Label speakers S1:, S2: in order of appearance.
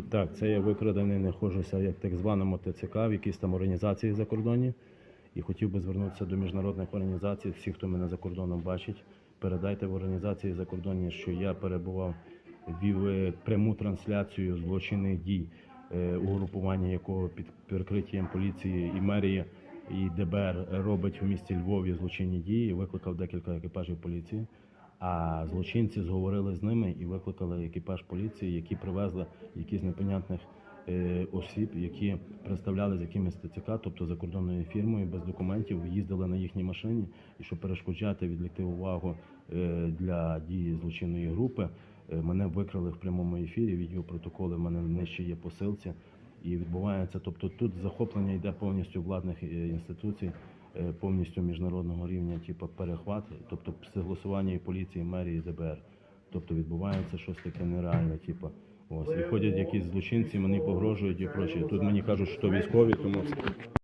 S1: Так, це я викрадений, знаходжуся як так званому ТЦК, в якійсь там організації за кордоні. І хотів би звернутися до міжнародних організацій, всіх, хто мене за кордоном бачить. Передайте в організації за кордоні, що я перебував, вів е, пряму трансляцію злочинних дій, е, угрупування якого під прикриттям поліції і мерії і ДБР робить в місті Львові злочинні дії. Викликав декілька екіпажів поліції. А злочинці зговорили з ними і викликали екіпаж поліції, які привезли якісь непонятних е, осіб, які представляли з якимось ТЦК, тобто закордонною фірмою, без документів, їздили на їхній машині, і щоб перешкоджати, відлікти увагу е, для дії злочинної групи, е, мене викрали в прямому ефірі. Відеопротоколи в мене нижче є посилці. І відбувається, тобто тут захоплення йде повністю владних інституцій, повністю міжнародного рівня, типу перехват, тобто согласування і поліції, мерії, ДБР. Тобто відбувається щось таке нереальне, типу. Ось і ходять якісь злочинці, мені погрожують і прочі. Тут мені кажуть, що військові, тому